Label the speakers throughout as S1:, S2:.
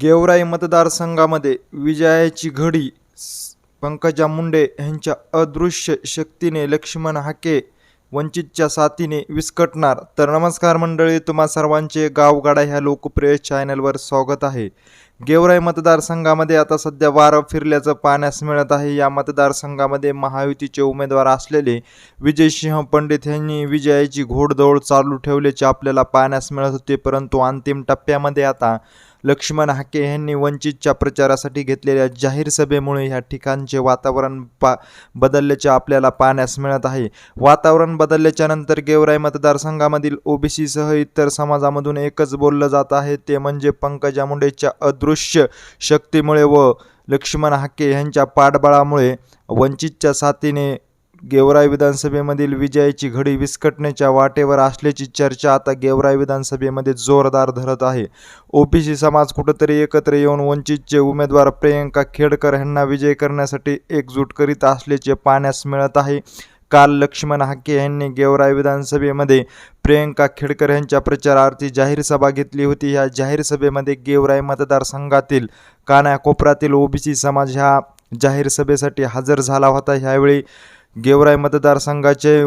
S1: गेवराई मतदारसंघामध्ये विजयाची घडी पंकजा मुंडे यांच्या अदृश्य शक्तीने लक्ष्मण हाके वंचितच्या साथीने विस्कटणार. तर नमस्कार मंडळी तुम्हा सर्वांचे गावगाडा ह्या लोकप्रिय चॅनलवर स्वागत आहे. गेवराई मतदारसंघामध्ये आता सध्या वारं फिरल्याचं पाहण्यास मिळत आहे. या मतदारसंघामध्ये महायुतीचे उमेदवार असलेले विजयसिंह पंडित यांनी विजयाची घोडदौड चालू ठेवल्याचे आपल्याला पाहण्यास मिळत होते. परंतु अंतिम टप्प्यामध्ये आता लक्ष्मण हाके यांनी वंचितच्या प्रचारासाठी घेतलेल्या जाहीर सभेमुळे ह्या ठिकाणचे वातावरण पा बदलल्याचे आपल्याला पाहण्यास मिळत आहे. वातावरण बदलल्याच्या नंतर गेवराई मतदारसंघामधील ओबीसीसह इतर समाजामधून एकच बोललं जात आहे. ते म्हणजे पंकजा मुंडेच्या अद अदृश्य शक्तीमुळे व लक्ष्मण हाके यांच्या पाठबळामुळे वंचितच्या साथीने गेवराई विधानसभेमधील विजयाची घडी विस्कटण्याच्या वाटेवर असल्याची चर्चा आता गेवराई विधानसभेमध्ये जोरदार धरत आहे. ओबीसी समाज कुठंतरी एकत्र येऊन वंचितचे उमेदवार प्रियंका खेडकर यांना विजय करण्यासाठी एकजूट करीत असल्याचे पाहण्यास मिळत आहे. काल लक्ष्मण हाके यांनी गेवराई विधानसभेमध्ये प्रियंका खेडकर यांच्या प्रचारार्थी जाहीर सभा घेतली होती. ह्या जाहीर सभेमध्ये गेवराई मतदारसंघातील कानाकोपऱ्यातील ओबीसी समाज ह्या जाहीर सभेसाठी हजर झाला होता. ह्यावेळी गेवराई मतदारसंघाचे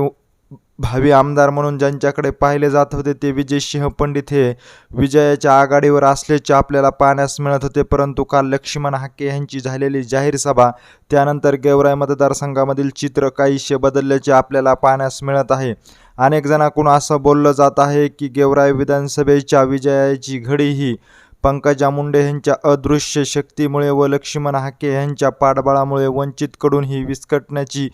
S1: भावी आमदार म्हणून ज्यांच्याकडे पाहिले जात होते ते विजयसिंह पंडित हे विजयाच्या आघाडीवर असल्याचे आपल्याला पाहण्यास मिळत होते परंतु काल लक्ष्मण हाके यांची झालेली जाहीर सभा त्यानंतर गेवराई मतदारसंघामधील चित्र काहीसे बदलल्याचे आपल्याला पाहण्यास मिळत आहे. अनेक जणांकडून असं बोललं जात आहे की गेवराई विधानसभेच्या विजयाची घडी ही पंकजा मुंडे यांच्या अदृश्य शक्तीमुळे व लक्ष्मण हाके यांच्या पाठबळामुळे वंचितकडून ही विस्कटण्याची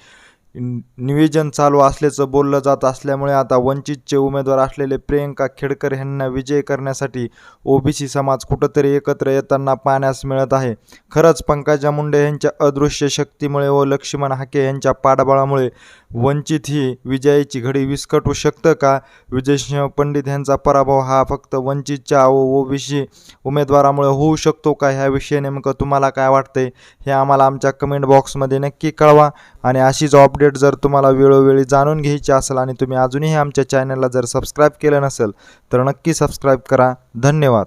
S1: निवेदन चालू असल्याचं बोललं जात असल्यामुळे आता वंचितचे उमेदवार असलेले प्रियंका खेडकर यांना विजय करण्यासाठी ओबीसी समाज कुठंतरी एकत्र येताना पाहण्यास मिळत आहे. खरंच पंकजा मुंडे यांच्या अदृश्य शक्तीमुळे व लक्ष्मण हाके यांच्या पाठबळामुळे वंचित ही विजयाची घडी विस्कटू शकतं का? विजयसिंह पंडित यांचा पराभव हा फक्त वंचितच्या व ओबीसी उमेदवारामुळे होऊ शकतो का? ह्याविषयी नेमकं तुम्हाला काय वाटतंय हे आम्हाला आमच्या कमेंट बॉक्समध्ये नक्की कळवा आणि अशीच अपडेट जर तुम्हाला वेळोवेळी जाणून घ्यायची असेल आणि तुम्ही अजूनही आमच्या चॅनलला जर सबस्क्राईब केलं नसेल तर नक्की सबस्क्राईब करा. धन्यवाद.